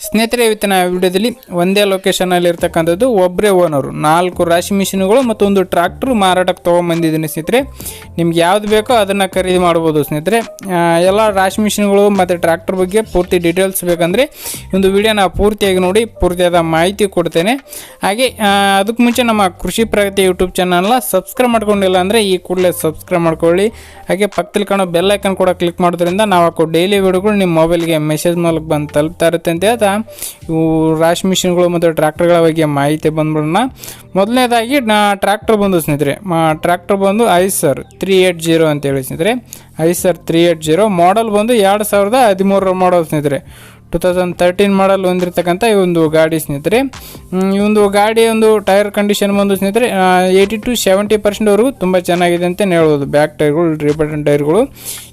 ಸ್ನೇಹಿತರೆ, ಇವತ್ತಿನ ವಿಡಿಯೋದಲ್ಲಿ ಒಂದೇ ಲೊಕೇಶನಲ್ಲಿ ಇರ್ತಕ್ಕಂಥದ್ದು ಒಬ್ಬರೇ ಓನರು ನಾಲ್ಕು ರಾಶಿ ಮಿಷಿನ್ಗಳು ಮತ್ತು ಒಂದು ಟ್ರಾಕ್ಟರ್ ಮಾರಾಟಕ್ಕೆ ತೊಗೊಂಬಂದಿದ್ದೀನಿ ಸ್ನೇಹಿತರೆ. ನಿಮ್ಗೆ ಯಾವ್ದು ಬೇಕೋ ಅದನ್ನು ಖರೀದಿ ಮಾಡ್ಬೋದು ಸ್ನೇಹಿತರೆ. ಎಲ್ಲ ರಾಶಿ ಮಿಷಿನ್ಗಳು ಮತ್ತು ಟ್ರಾಕ್ಟರ್ ಬಗ್ಗೆ ಪೂರ್ತಿ ಡೀಟೇಲ್ಸ್ ಬೇಕಂದರೆ ಒಂದು ವಿಡಿಯೋನ ಪೂರ್ತಿಯಾಗಿ ನೋಡಿ, ಪೂರ್ತಿಯಾದ ಮಾಹಿತಿ ಕೊಡ್ತೇನೆ. ಹಾಗೆ ಅದಕ್ಕೆ ಮುಂಚೆ ನಮ್ಮ ಕೃಷಿ ಪ್ರಗತಿ ಯೂಟ್ಯೂಬ್ ಚಾನಲ್ನ ಸಬ್ಸ್ಕ್ರೈಬ್ ಮಾಡ್ಕೊಂಡಿಲ್ಲ ಅಂದರೆ ಈ ಕೂಡಲೇ ಸಬ್ಸ್ಕ್ರೈಬ್ ಮಾಡ್ಕೊಳ್ಳಿ. ಹಾಗೆ ಪಕ್ಕದಲ್ಲಿ ಕಾಣೋ ಬೆಲ್ಲೈಕನ್ ಕೂಡ ಕ್ಲಿಕ್ ಮಾಡೋದ್ರಿಂದ ನಾವು ಡೈಲಿ ವಿಡಿಯೋಗಳು ನಿಮ್ಮ ಮೊಬೈಲ್ಗೆ ಮೆಸೇಜ್ ಮೂಲಕ ಬಂದು ತಲುಪ್ತಾ ಇರುತ್ತೆ ಅಂತ ಹೇಳ್ತಾ ಇವು ರಾಶಿ ಮಿಷಿನ್ಗಳು ಮತ್ತು ಟ್ರ್ಯಾಕ್ಟರ್ಗಳ ಬಗ್ಗೆ ಮಾಹಿತಿ ಬಂದ್ಬಿಡೋಣ. ಮೊದಲನೇದಾಗಿ, ನಾ, ಟ್ರ್ಯಾಕ್ಟರ್ ಬಂದು ಸ್ನೇಹಿತರೆ ಟ್ರ್ಯಾಕ್ಟರ್ ಬಂದು ಐಸರ್ ತ್ರೀ ಏಟ್ ಜೀರೋ ಅಂತೇಳಿ ಸ್ನೇಹಿತರೆ. Eicher three eight zero model ಬಂದು ಎರಡು ಸಾವಿರದ ಹದಿಮೂರರ ಮಾಡಲ್ ಸ್ನೇಹಿತರೆ. ಟು ತೌಸಂಡ್ ತರ್ಟೀನ್ ಮಾಡಲ್ ಹೊಂದಿರತಕ್ಕಂಥ ಈ ಒಂದು ಗಾಡಿ ಸ್ನೇಹಿತರೆ. ಈ ಒಂದು ಗಾಡಿ ಒಂದು ಟೈರ್ ಕಂಡೀಷನ್ ಬಂದು ಸ್ನೇಹಿತರೆ ಏಯ್ಟಿ ಟು ಸೆವೆಂಟಿ ಪರ್ಸೆಂಟ್ವರೆಗೂ ತುಂಬ ಚೆನ್ನಾಗಿದೆ ಅಂತ ಹೇಳ್ಬೋದು. ಬ್ಯಾಕ್ ಟೈರ್ಗಳು ರಿಪಟನ್ ಟೈರ್ಗಳು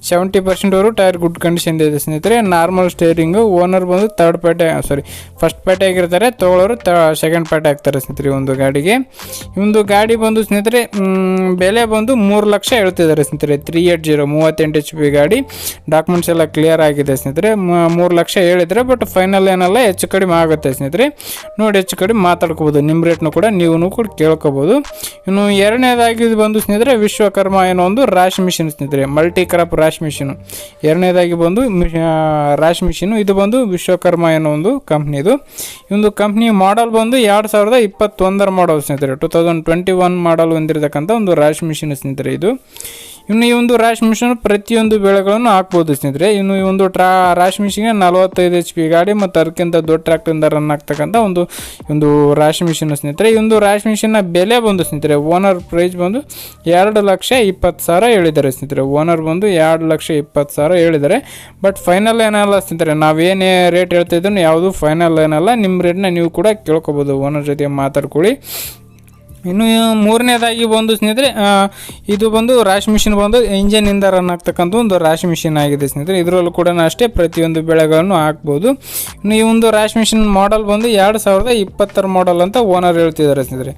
ಸೆವೆಂಟಿ ಪರ್ಸೆಂಟ್ವರೆಗೂ ಟೈರ್ ಗುಡ್ ಕಂಡೀಷನ್ ಇದೆ ಸ್ನೇಹಿತರೆ. ನಾರ್ಮಲ್ ಸ್ಟೇರಿಂಗು ಓನರ್ ಬಂದು third party sorry first party ಆಗಿರ್ತಾರೆ. ತೊಗೊಳೋರು ತ ಸೆಕೆಂಡ್ ಪಾರ್ಟಿ ಆಗ್ತಾರೆ ಸ್ನೇಹಿತರೆ ಒಂದು ಗಾಡಿಗೆ. ಈ ಒಂದು ಗಾಡಿ ಬಂದು ಸ್ನೇಹಿತರೆ ಬೆಲೆ ಬಂದು ಮೂರು ಲಕ್ಷ ಹೇಳ್ತಿದ್ದಾರೆ ಸ್ನೇಹಿತರೆ. ತ್ರೀ ಏಟ್ ಜೀರೋ ಮೂವತ್ತೆಂಟು ಎಚ್ ಪಿ ಗಾಡಿ. ಡಾಕ್ಯುಮೆಂಟ್ಸ್ ಎಲ್ಲ ಕ್ಲಿಯರ್ ಆಗಿದೆ ಸ್ನೇಹಿತರೆ. ಮೂರು ಲಕ್ಷ ಹೇಳಿದ್ರೆ ಬಟ್ ಫೈನಲ್ ಏನಲ್ಲ, ಹೆಚ್ಚು ಕಡಿಮೆ ಆಗುತ್ತೆ ಸ್ನೇಹಿತರೆ. ನೋಡಿ, ಹೆಚ್ಚು ಕಡಿಮೆ ಮಾತಾಡ್ಕೋಬೋದು. ನಿಮ್ಮ ರೇಟ್ನು ಕೂಡ ನೀವು ಕೂಡ ಕೇಳ್ಕೊಬೋದು. ಇನ್ನು ಎರಡನೇದಾಗಿ ಇದು ಬಂದು ಸ್ನೇಹಿತರೆ, ವಿಶ್ವಕರ್ಮ ಏನೋ ಒಂದು ರಾಶಿ ಮಿಷಿನ್ ಸ್ನೇಹಿತರೆ. ಮಲ್ಟಿ ಕ್ರಾಪ್ ರಾಶ್ ಮಿಷಿನು. ಎರಡನೇದಾಗಿ ಬಂದು ರಾಶಿ ಮಿಷಿನು. ಇದು ಬಂದು ವಿಶ್ವಕರ್ಮ ಏನೋ ಒಂದು ಕಂಪ್ನಿದು ಒಂದು ಕಂಪ್ನಿ ಮಾಡಲ್ ಬಂದು ಎರಡು ಸಾವಿರದ ಇಪ್ಪತ್ತೊಂದರ ಮಾಡಲ್ ಸ್ನೇಹಿತರೆ. Two thousand twenty one model ಹೊಂದಿರತಕ್ಕಂಥ ಒಂದು ರಾಶ್ ಮಿಷಿನ್ ಸ್ನೇಹಿತರೆ ಇದು. ಇನ್ನು ಈ ಒಂದು ರಾಶಿ ಮಿಷನ್ ಪ್ರತಿಯೊಂದು ಬೆಳೆಗಳನ್ನು ಹಾಕ್ಬೋದು ಸ್ನೇಹಿತರೆ. ಇನ್ನು ಈ ಒಂದು ಟ್ರಾ ರಾಶ್ ಮಿಷಿನ್ಗೆ ನಲವತ್ತೈದು ಎಚ್ ಪಿ ಗಾಡಿ ಮತ್ತು ಅದಕ್ಕಿಂತ ದೊಡ್ಡ ಟ್ರ್ಯಾಕ್ಟರಿಂದ ರನ್ ಆಗ್ತಕ್ಕಂಥ ಒಂದು ಒಂದು ರಾಶಿ ಮಿಷಿನ್ ಸ್ನೇಹಿತರೆ. ಈ ಒಂದು ರಾಶಿ ಮಿಷಿನ್ನ ಬೆಲೆ ಬಂದು ಸ್ನೇಹಿತರೆ ಓನರ್ ಪ್ರೈಸ್ ಬಂದು ಎರಡು ಲಕ್ಷ ಇಪ್ಪತ್ತು ಸಾವಿರ ಹೇಳಿದ್ದಾರೆ ಸ್ನೇಹಿತರೆ. ಓನರ್ ಬಂದು ಎರಡು ಲಕ್ಷ ಇಪ್ಪತ್ತು ಸಾವಿರ ಹೇಳಿದ್ದಾರೆ. ಬಟ್ ಫೈನಲ್ ಏನಲ್ಲ ಸ್ನೇಹಿತರೆ ನಾವೇನೇ ರೇಟ್ ಹೇಳ್ತಿದ್ದನ್ನು ಯಾವುದು ಫೈನಲ್ ಏನಲ್ಲ ನಿಮ್ಮ ರೇಟ್ನ ನೀವು ಕೂಡ ಕೇಳ್ಕೊಬೋದು. ಓನರ್ ಜೊತೆ ಮಾತಾಡ್ಕೊಳ್ಳಿ. ಇನ್ನು ಮೂರನೇದಾಗಿ ಬಂದು ಸ್ನೇಹಿತರೆ ಇದು ಬಂದು ರಾಶಿ ಮಿಷಿನ್ ಬಂದು ಇಂಜನಿಂದ ರನ್ ಆಗ್ತಕ್ಕಂಥ ಒಂದು ರಾಶಿ ಮಿಷಿನ್ ಆಗಿದೆ ಸ್ನೇಹಿತರೆ. ಇದರಲ್ಲೂ ಕೂಡ ಅಷ್ಟೇ ಪ್ರತಿಯೊಂದು ಬೆಳೆಗಳನ್ನು ಹಾಕ್ಬೋದು. ಇನ್ನು ಈ ಒಂದು ರಾಶಿ ಮಿಷಿನ್ ಮಾಡಲ್ ಬಂದು ಎರಡು ಸಾವಿರದ ಇಪ್ಪತ್ತರ ಮಾಡಲ್ ಅಂತ ಓನರ್ ಹೇಳ್ತಿದ್ದಾರೆ ಸ್ನೇಹಿತರೆ.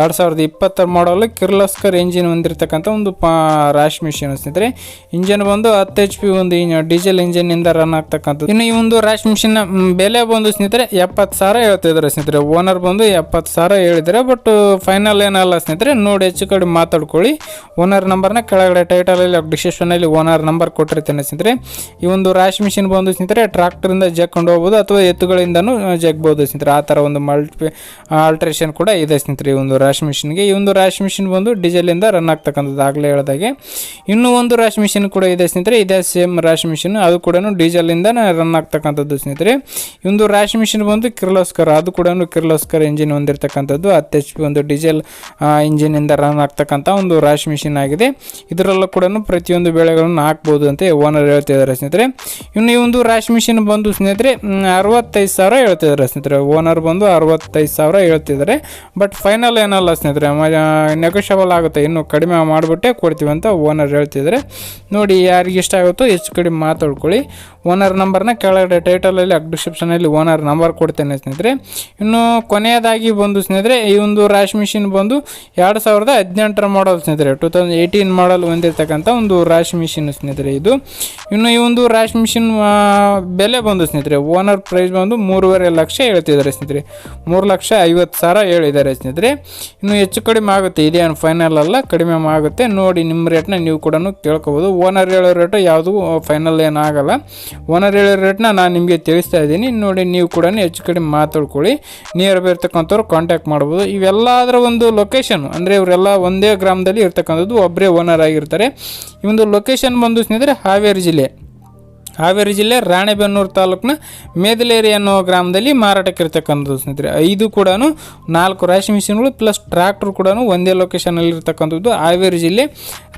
ಎರಡು ಸಾವಿರದ ಇಪ್ಪತ್ತರ ಮಾಡಲು ಕಿರ್ಲಸ್ಕರ್ ಇಂಜಿನ್ ಹೊಂದಿರತಕ್ಕಂಥ ಒಂದು ಪಾ ರ್ಯಾಶ್ ಮಿಷಿನ್ ಸ್ನೇಹಿತರೆ ಇಂಜಿನ್ ಬಂದು ಹತ್ತು ಎಚ್ ಪಿ ಒಂದು ಡೀಸೆಲ್ ಇಂಜಿನಿಂದ ರನ್ ಆಗ್ತಕ್ಕಂಥದ್ದು. ಇನ್ನು ಈ ಒಂದು ರ್ಯಾಶ್ ಮಿಷಿನ್ನ ಬೆಲೆ ಬಂದು ಸ್ನೇಹಿತರೆ, ಎಪ್ಪತ್ತು ಸಾವಿರ ಹೇಳ್ತಿದ್ದಾರೆ ಸ್ನೇಹಿತರೆ. ಓನರ್ ಬಂದು ಎಪ್ಪತ್ತು ಸಾವಿರ ಹೇಳಿದ್ದಾರೆ. ಬಟ್ ಫೈನಲ್ ಏನಲ್ಲ ಸ್ನೇಹಿತರೆ, ನೋಡಿ ಹೆಚ್ಚು ಕಡೆ ಮಾತಾಡ್ಕೊಳ್ಳಿ. ಓನರ್ ನಂಬರ್ನ ಕೆಳಗಡೆ ಟೈಟಲಲ್ಲಿ ಡಿಸ್ಕ್ರಿಪ್ಷನಲ್ಲಿ ಓನರ್ ನಂಬರ್ ಕೊಟ್ಟಿರ್ತೇನೆ ಸ್ನೇಹಿತರೆ. ಈ ಒಂದು ರ್ಯಾಶ್ ಮಿಷಿನ್ ಬಂದು ಸ್ನೇಹಿತರೆ ಟ್ರಾಕ್ಟರಿಂದ ಜಗ್ಕೊಂಡು ಹೋಗ್ಬೋದು ಅಥವಾ ಎತ್ತುಗಳಿಂದನೂ ಜಗ್ಬೋದು ಸ್ನೇಹಿತರೆ. ಆ ಥರ ಒಂದು ಮಲ್ಟಿ ಆಲ್ಟ್ರೇಷನ್ ಕೂಡ ಇದೆ ಸ್ನೇಹಿತರೆ ಈ ಒಂದು ರಾಶಿ ಮಿಷಿನ್ಗೆ ಈ ಒಂದು ರಾಶಿ ಮಿಷಿನ್ ಬಂದು ಡೀಸೆಲಿಂದ ರನ್ ಆಗ್ತಕ್ಕಂಥದ್ದು. ಆಗಲೇ ಹೇಳಿದಾಗೆ, ಇನ್ನೂ ಒಂದು ರಾಶಿ ಮಿಷಿನ್ ಕೂಡ ಇದೆ ಸ್ನೇಹಿತರೆ. ಇದೇ ಸೇಮ್ ರಾಶಿ ಮಿಷಿನ್ ಅದು ಕೂಡ ಡೀಸೆಲಿಂದ ರನ್ ಆಗ್ತಕ್ಕಂಥದ್ದು ಸ್ನೇಹಿತರೆ. ಈ ಒಂದು ಮಿಷಿನ್ ಬಂದು ಕಿರ್ಲೋಸ್ಕರ್, ಅದು ಕೂಡ ಕಿರ್ಲೋಸ್ಕರ್ ಇಂಜಿನ್ ಹೊಂದಿರತಕ್ಕಂಥದ್ದು. ಎಚ್ ಪಿ ಒಂದು ಡೀಸೆಲ್ ಇಂಜಿನಿಂದ ರನ್ ಆಗ್ತಕ್ಕಂಥ ಒಂದು ರಾಶಿ ಮಿಷಿನ್ ಆಗಿದೆ. ಇದರಲ್ಲೂ ಕೂಡ ಪ್ರತಿಯೊಂದು ಬೆಳೆಗಳನ್ನು ಹಾಕ್ಬೋದು ಅಂತ ಓನರ್ ಹೇಳ್ತಿದ್ದಾರೆ ಸ್ನೇಹಿತರೆ. ಇನ್ನು ಈ ಒಂದು ರ್ಯಾಶ್ ಮಿಷಿನ್ ಬಂದು ಸ್ನೇಹಿತರೆ ಅರವತ್ತೈದು ಸಾವಿರ ಹೇಳ್ತಿದ್ದಾರೆ ಸ್ನೇಹಿತರೆ. ಓನರ್ ಬಂದು ಅರವತ್ತೈದು ಸಾವಿರ ಹೇಳ್ತಿದ್ದಾರೆ ಬಟ್ ಫೈನಲ್ ಏನಲ್ಲ ಸ್ನೇಹಿತರೆ ನೆಗೋಷಿಯಬಲ್ ಆಗುತ್ತೆ. ಇನ್ನು ಕಡಿಮೆ ಮಾಡಿಬಿಟ್ಟೆ ಕೊಡ್ತೀವಿ ಅಂತ ಓನರ್ ಹೇಳ್ತಿದ್ದಾರೆ. ನೋಡಿ, ಯಾರಿಗೆ ಇಷ್ಟ ಆಗುತ್ತೋ ಹೆಚ್ಚು ಕಡಿಮೆ ಮಾತಾಡ್ಕೊಳ್ಳಿ. ಓನರ್ ನಂಬರ್ನ ಕೆಳಗಡೆ ಟೈಟಲಲ್ಲಿ ಡಿಸ್ಕ್ರಿಪ್ಷನಲ್ಲಿ ಓನರ್ ನಂಬರ್ ಕೊಡ್ತೇನೆ ಸ್ನೇಹಿತರೆ. ಇನ್ನು ಕೊನೆಯದಾಗಿ ಬಂದು ಸ್ನೇಹಿತರೆ, ಈ ಒಂದು ರಾಶ್ ಮಿಷಿನ್ ಬಂದು ಎರಡು ಸಾವಿರದ ಹದಿನೆಂಟರ ಮಾಡಲ್ ಸ್ನೇಹಿತರೆ, ಟೂ ತೌಸಂಡ್ ಏಯ್ಟೀನ್ ಮಾಡಲ್ ಹೊಂದಿರತಕ್ಕಂಥ ಒಂದು ರಾಶ್ ಮಿಷಿನ್ ಸ್ನೇಹಿತರೆ ಇದು. ಇನ್ನು ಈ ಒಂದು ರಾಶ್ ಮಿಷಿನ್ ಬೆಲೆ ಬಂದು ಸ್ನೇಹಿತರೆ ಓನರ್ ಪ್ರೈಸ್ ಬಂದು ಮೂರುವರೆ ಲಕ್ಷ ಹೇಳ್ತಿದ್ದಾರೆ ಸ್ನೇಹಿತರೆ. ಮೂರು ಲಕ್ಷ ಐವತ್ತು ಸಾವಿರ ಹೇಳಿದ್ದಾರೆ ಸ್ನೇಹಿತರೆ. ಇನ್ನು ಹೆಚ್ಚು ಕಡಿಮೆ ಆಗುತ್ತೆ ಇದೇನು ಫೈನಲ್ ಅಲ್ಲ, ಕಡಿಮೆ ಆಗುತ್ತೆ. ನೋಡಿ, ನಿಮ್ಮ ರೇಟ್ನ ನೀವು ಕೂಡ ಕೇಳ್ಕೊಬೋದು. ಓನರ್ ಹೇಳೋ ರೇಟು ಯಾವುದು ಫೈನಲ್ ಏನಾಗಲ್ಲ ಓನರ್ ಹೇಳೋ ರೇಟ್ನ ನಾನು ನಿಮಗೆ ತಿಳಿಸ್ತಾ ಇದ್ದೀನಿ. ನೋಡಿ, ನೀವು ಕೂಡ ಹೆಚ್ಚು ಕಡಿಮೆ ಮಾತಾಡ್ಕೊಳ್ಳಿ. ನಿಯರ್ ಬೈ ಇರ್ತಕ್ಕಂಥವ್ರು ಕಾಂಟ್ಯಾಕ್ಟ್ ಮಾಡ್ಬೋದು. ಇವೆಲ್ಲದರ ಒಂದು ಲೊಕೇಶನ್ ಅಂದರೆ ಇವರೆಲ್ಲ ಒಂದೇ ಗ್ರಾಮದಲ್ಲಿ ಇರ್ತಕ್ಕಂಥದ್ದು ಒಬ್ಬರೇ ಓನರ್ ಆಗಿರ್ತಾರೆ. ಈ ಒಂದು ಲೊಕೇಶನ್ ಬಂದು ಸ್ನೇಹಿತರೆ, ಹಾವೇರಿ ಜಿಲ್ಲೆ. ಹಾವೇರಿ ಜಿಲ್ಲೆ ರಾಣೆಬೆನ್ನೂರು ತಾಲೂಕಿನ ಮೇದಲೇರಿ ಅನ್ನೋ ಗ್ರಾಮದಲ್ಲಿ ಮಾರಾಟಕ್ಕೆ ಇರ್ತಕ್ಕಂಥದ್ದು ಸ್ನೇಹಿತರೆ. ಐದು ಕೂಡ ನಾಲ್ಕು ರಾಶಿ ಮಿಷಿನ್ಗಳು ಪ್ಲಸ್ ಟ್ರ್ಯಾಕ್ಟರ್ ಕೂಡ ಒಂದೇ ಲೊಕೇಶನಲ್ಲಿ ಇರ್ತಕ್ಕಂಥದ್ದು. ಹಾವೇರಿ ಜಿಲ್ಲೆ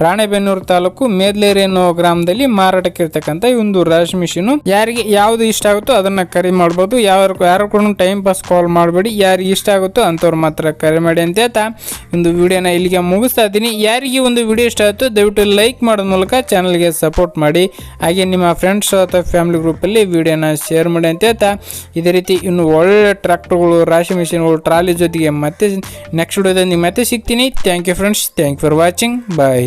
ರಾಣೆಬೆನ್ನೂರು ತಾಲೂಕು ಮೇದಲೇರಿ ಅನ್ನೋ ಗ್ರಾಮದಲ್ಲಿ ಮಾರಾಟಕ್ಕೆ ಇರ್ತಕ್ಕಂಥ ಈ ಒಂದು ರಾಶಿ ಮಿಷಿನು. ಯಾರಿಗೆ ಯಾವುದು ಇಷ್ಟ ಆಗುತ್ತೋ ಅದನ್ನು ಕರೆ ಮಾಡ್ಬೋದು. ಯಾರು ಯಾರು ಕೂಡ ಟೈಮ್ ಪಾಸ್ ಕಾಲ್ ಮಾಡಬೇಡಿ. ಯಾರಿಗೆ ಇಷ್ಟ ಆಗುತ್ತೋ ಅಂಥವ್ರು ಮಾತ್ರ ಕರೆ ಮಾಡಿ ಅಂತ ಹೇಳ್ತಾ ಒಂದು ವಿಡಿಯೋನ ಇಲ್ಲಿಗೆ ಮುಗಿಸ್ತಾ ಇದ್ದೀನಿ. ಯಾರಿಗೆ ಒಂದು ವಿಡಿಯೋ ಇಷ್ಟ ಆಯಿತು ದಯವಿಟ್ಟು ಲೈಕ್ ಮಾಡೋದ ಮೂಲಕ ಚಾನಲ್ಗೆ ಸಪೋರ್ಟ್ ಮಾಡಿ. ಹಾಗೆ ನಿಮ್ಮ ಫ್ರೆಂಡ್ಸ್ ಅಥವಾ ಫ್ಯಾಮಿಲಿ ಗ್ರೂಪಲ್ಲಿ ವಿಡಿಯೋನ ಶೇರ್ ಮಾಡಿ ಅಂತ ಹೇಳ್ತಾ. ಇದೇ ರೀತಿ ಇನ್ನು ಒಳ್ಳೆ ಟ್ರ್ಯಾಕ್ಟರ್ಗಳು, ರಾಶಿ ಮಿಷಿನ್ಗಳು, ಟ್ರಾಲಿ ಜೊತೆಗೆ ಮತ್ತೆ ನೆಕ್ಸ್ಟ್ ವಿಡಿಯೋದಲ್ಲಿ ಮತ್ತೆ ಸಿಗ್ತೀನಿ. Thank you friends thank for watching bye